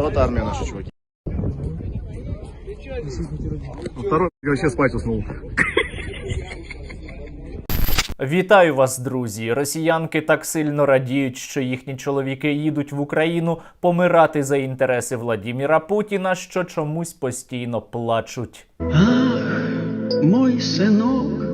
рота армия наша, чуваки. Второй вообще спать уснул. Вітаю вас, друзі! Росіянки так сильно радіють, що їхні чоловіки їдуть в Україну помирати за інтереси Владіміра Путіна, що чомусь постійно плачуть. Мой сынок.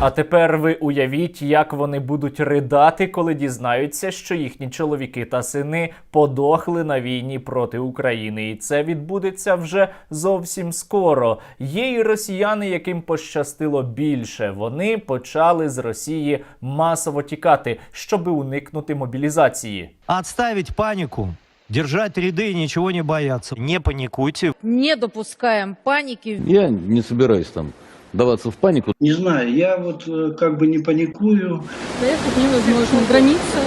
А тепер ви уявіть, як вони будуть ридати, коли дізнаються, що їхні чоловіки та сини подохли на війні проти України, і це відбудеться вже зовсім скоро. Є і росіяни, яким пощастило більше. Вони почали з Росії масово тікати, щоби уникнути мобілізації. Отставить панику, держать ряды и ничего не бояться. Не паникуйте. не допускаем паники. Я не собираюсь там даваться в панику. Не знаю, я вот э, как бы не паникую. Доехать невозможно. Граница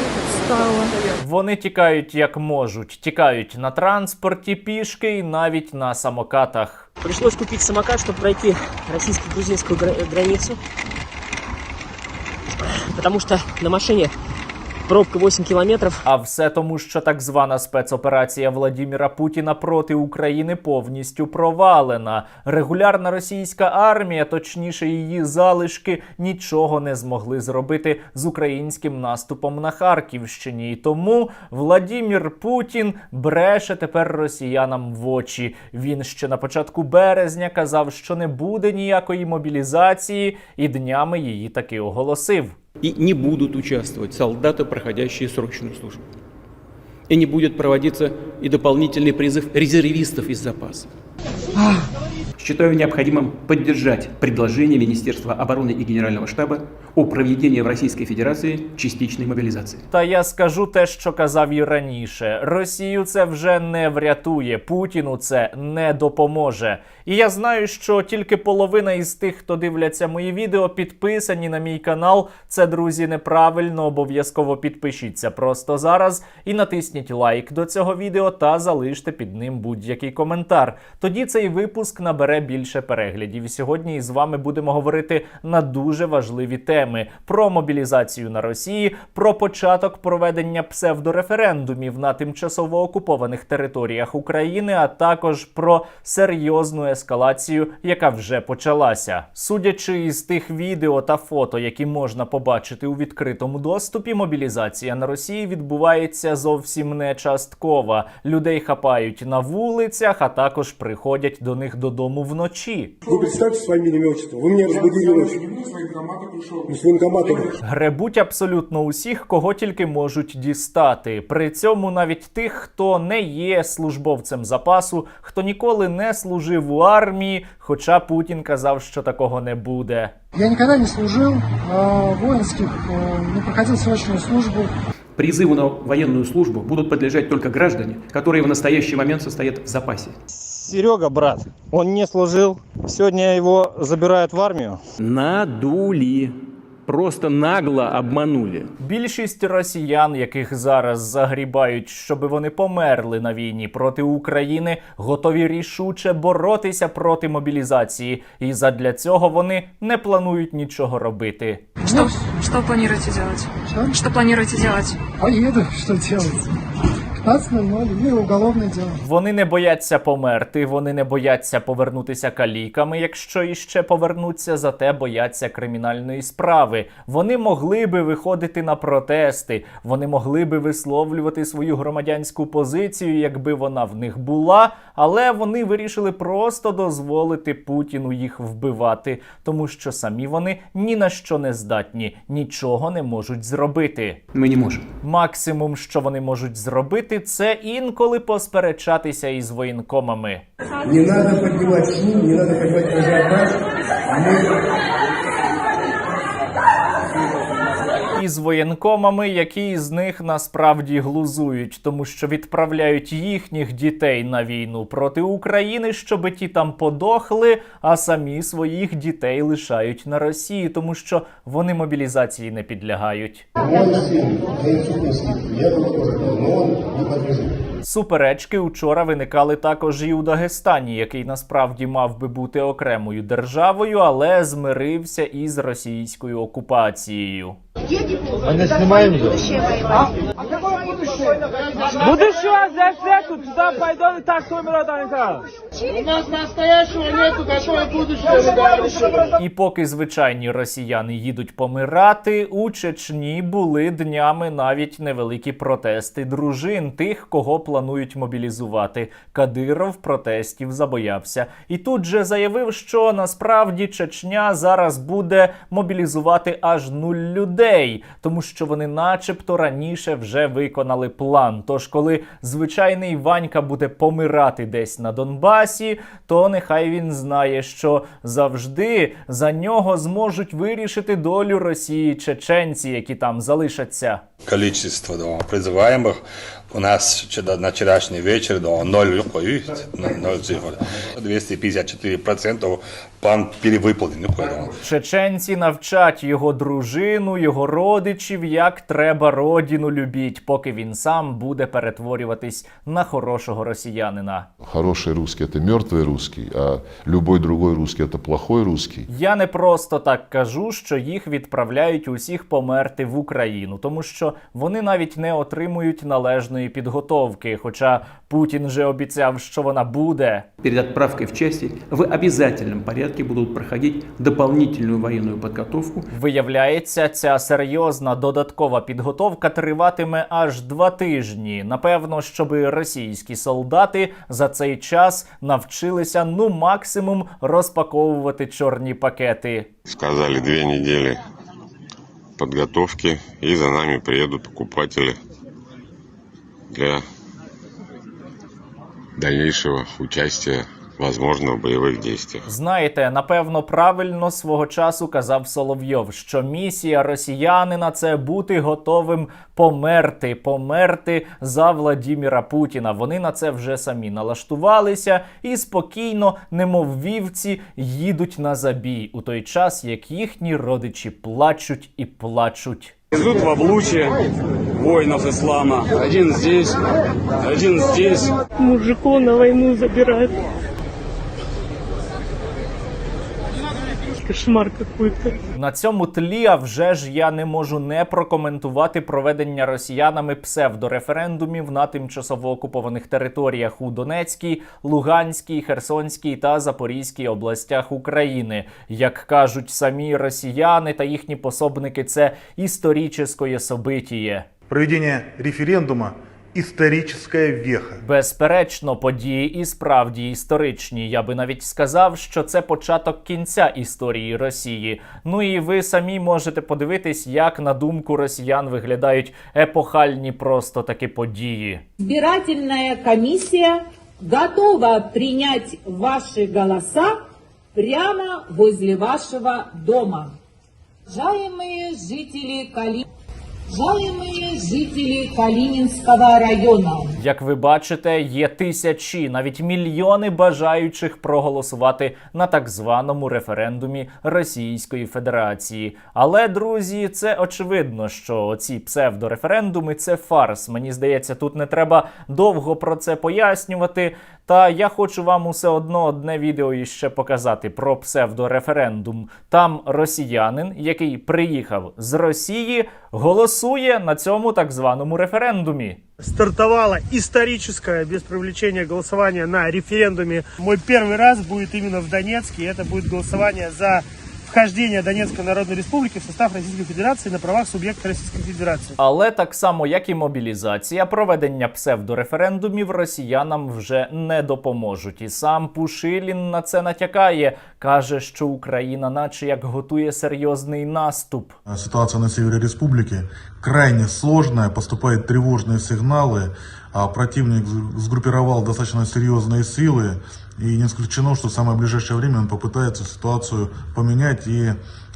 стала. Вони тікають як можуть, тікають на транспорті, пішки і навіть на самокатах. Пришлось купить самокат, чтобы пройти российско-грузинскую гра- границу. Потому что на машине пробка 8 километров. А все тому, що так звана спецоперація Владіміра Путіна проти України повністю провалена. Регулярна російська армія, точніше її залишки, нічого не змогли зробити з українським наступом на Харківщині. І тому Владімір Путін бреше тепер росіянам в очі. Він ще на початку березня казав, що не буде ніякої мобілізації, і днями її таки оголосив. И не будут участвовать солдаты, проходящие срочную службу. И не будет проводиться и дополнительный призыв резервистов из запаса. Считаю необходимым поддержать предложение Министерства обороны и Генерального штаба о проведении в Российской Федерации частичной мобилизации. Та я скажу те, що казав і раніше: Росію це вже не врятує, Путіну це не допоможе. І я знаю, що тільки половина із тих, хто дивляться мої відео, підписані на мій канал. Це друзі неправильно. Обов'язково підпишіться просто зараз і натисніть лайк до цього відео та залиште під ним будь-який коментар. Тоді цей випуск набере більше переглядів. Сьогодні із вами будемо говорити на дуже важливі теми: про мобілізацію на Росії, про початок проведення псевдореферендумів на тимчасово окупованих територіях України, а також про серйозну ескалацію, яка вже почалася. Судячи із тих відео та фото, які можна побачити у відкритому доступі, мобілізація на Росії відбувається зовсім не часткова. Людей хапають на вулицях, а також приходять до них додому вночі. Вы представьте своим именем и отчеством. Вы меня разбудили ночью. с военкомата. Гребуть абсолютно усіх, кого тільки можуть дістати. При цьому навіть тих, хто не є службовцем запасу, хто ніколи не служив у армії, хоча Путін казав, що такого не буде. Я никогда не служил э, воинских, э, не проходил срочную службу. Призыву на военную службу будут подлежать только граждане, которые в настоящий момент состоят в запасе. Серега, брат, он не служил. Сегодня его забирают в армию. Надули. Просто нагло обманули. Більшість росіян, яких зараз загрібають, щоби вони померли на війні проти України, готові рішуче боротися проти мобілізації, і задля цього вони не планують нічого робити. Що, що плануєте делать? Що? що плануєте делать? Поїду, що делать? 15.00, ну и уголовное дело. Вони не бояться померти, вони не бояться повернутися каліками, якщо іще повернуться, зате бояться кримінальної справи. Вони могли би виходити на протести, вони могли би висловлювати свою громадянську позицію, якби вона в них була, але вони вирішили просто дозволити Путіну їх вбивати, тому що самі вони ні на що не здатні, нічого не можуть зробити. Мы не можем. Максимум, що вони можуть зробити, це інколи посперечатися із воєнкомами. Не треба піднімати шум, не треба піднімати ажиотаж. Мы Із воєнкомами, які з них насправді глузують, тому що відправляють їхніх дітей на війну проти України, щоби ті там подохли, а самі своїх дітей лишають на Росії, тому що вони мобілізації не підлягають. Суперечки учора виникали також і у Дагестані, який насправді мав би бути окремою державою, але змирився із російською окупацією где диплом? Она снимаем ее? Будущего за всех, туда пойдем и так умирать, І поки звичайні росіяни їдуть помирати, у Чечні були днями навіть невеликі протести дружин тих, кого планують мобілізувати. Кадиров протестів забоявся. І тут же заявив, що насправді Чечня зараз буде мобілізувати аж нуль людей, тому що вони, начебто, раніше вже виконали план. Тож, коли звичайний Ванька буде помирати десь на Донбасі, то нехай він знає, що завжди за нього зможуть вирішити долю Росії чеченці, які там залишаться. количество да, призываемых у нас вчера- на вчерашний вечер да, 0, видите, 0 цифр. 254% план перевыполнен. Ну, да. Чеченці навчать його дружину, його родичів, як треба родину любіть, поки він сам буде перетворюватись на хорошого росіянина. Хороший русский это мертвый русский, а любой другой русский это плохой русский. Я не просто так кажу, що їх відправляють усіх померти в Україну, тому що вони навіть не отримують належної підготовки. Хоча Путін же обіцяв, що вона буде. Перед отправкой в части в обязательном порядке будут проходить дополнительную военную подготовку Виявляється, ця серйозна додаткова підготовка триватиме аж два тижні. Напевно, щоб російські солдати за цей час навчилися ну максимум розпаковувати чорні пакети. Сказали две недели подготовки, и за нами приедут покупатели для дальнейшего участия, возможно, в боевых действиях. Знаєте, напевно, правильно свого часу казав Соловйов, що місія росіянина це бути готовим померти, померти за Владіміра Путіна. Вони на це вже самі налаштувалися і спокійно, немов вівці, їдуть на забій у той час, як їхні родичі плачуть і плачуть. Везут в облучье воинов ислама. Один здесь, один здесь. Мужиков на войну забирают. Кошмар какой-то. На цьому тлі, а вже ж я не можу не прокоментувати проведення росіянами псевдореферендумів на тимчасово окупованих територіях у Донецькій, Луганській, Херсонській та Запорізькій областях України. Як кажуть самі росіяни та їхні пособники, це історичне собитіє. Проведение референдума – историческая веха. Безперечно, події і справді історичні. Я би навіть сказав, що це початок кінця історії Росії. Ну і ви самі можете подивитись, як на думку росіян виглядають епохальні просто таки події. Избирательная комиссия готова принять ваши голоса прямо возле вашего дома. Уважаемые жители Кали... Уважаемые жители Калининского района. Як ви бачите, є тисячі, навіть мільйони бажаючих проголосувати на так званому референдумі Російської Федерації. Але, друзі, це очевидно, що ці псевдореферендуми це фарс. Мені здається, тут не треба довго про це пояснювати. Та я хочу вам усе одно одне відео іще показати про псевдореферендум. Там росіянин, який приїхав з Росії, голосує на цьому так званому референдумі. Стартувала історичне, без привлечення голосування на референдумі. Мой перший раз буде іменно в Донецьку. і Це буде голосування за вхождение Донецкой Народной Республики в состав Российской Федерации на правах субъекта Российской Федерации. Але так само, як і мобілізація, проведення псевдореферендумів росіянам вже не допоможуть. І сам Пушилін на це натякає. каже, що Україна, наче як готує серйозний наступ. Ситуация на севере республики крайне сложная, поступают тревожные сигналы. А Противник сгруппировал достаточно серьезные силы И не исключено, что в самое ближайшее время он попытается ситуацию поменять и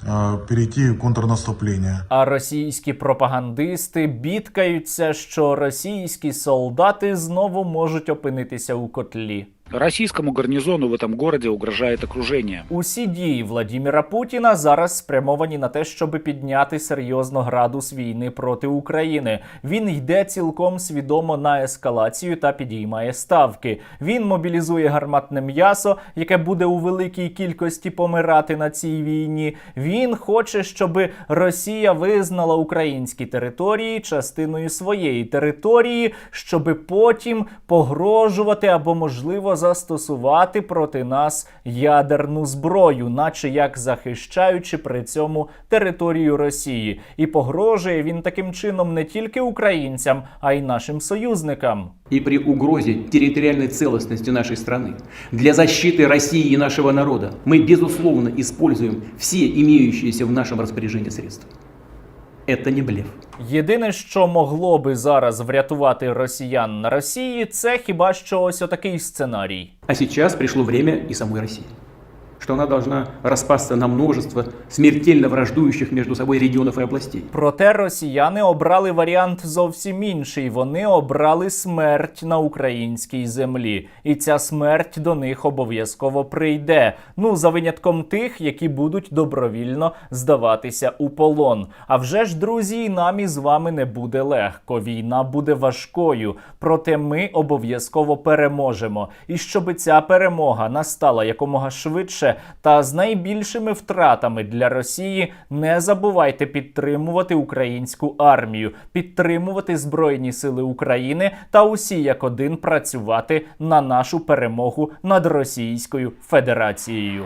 э, перейти в контрнаступлення. А російські пропагандисти бідкаються, що російські солдати знову можуть опинитися у котлі. Российскому гарнизону в этом городе угрожает окружение. Усі дії Владіміра Путіна зараз спрямовані на те, щоб підняти серйозно градус війни проти України. Він йде цілком свідомо на ескалацію та підіймає ставки. Він мобілізує гарматне м'ясо, яке буде у великій кількості помирати на цій війні. Він хоче, щоб Росія визнала українські території частиною своєї території, щоб потім погрожувати або можливо застосувати проти нас ядерну зброю, наче як захищаючи при цьому територію Росії. І погрожує він таким чином не тільки українцям, а й нашим союзникам. И при угрозе территориальной целостности нашей страны, для защиты России и нашего народа, мы, безусловно, используем все имеющиеся в нашем распоряжении средства. Это не блеф. Єдине, що могло би зараз врятувати росіян на Росії, це хіба що ось отакий сценарій. А зараз прийшло время і самої России. Что она должна распасться на множество смертельно враждующих между собой регионов и областей. Проте росіяни обрали варіант зовсім інший. Вони обрали смерть на українській землі, і ця смерть до них обов'язково прийде. Ну за винятком тих, які будуть добровільно здаватися у полон. А вже ж, друзі, і нам із вами не буде легко. Війна буде важкою. Проте ми обов'язково переможемо. І щоб ця перемога настала якомога швидше та з найбільшими втратами для Росії, не забувайте підтримувати українську армію, підтримувати Збройні Сили України та усі як один працювати на нашу перемогу над Російською Федерацією.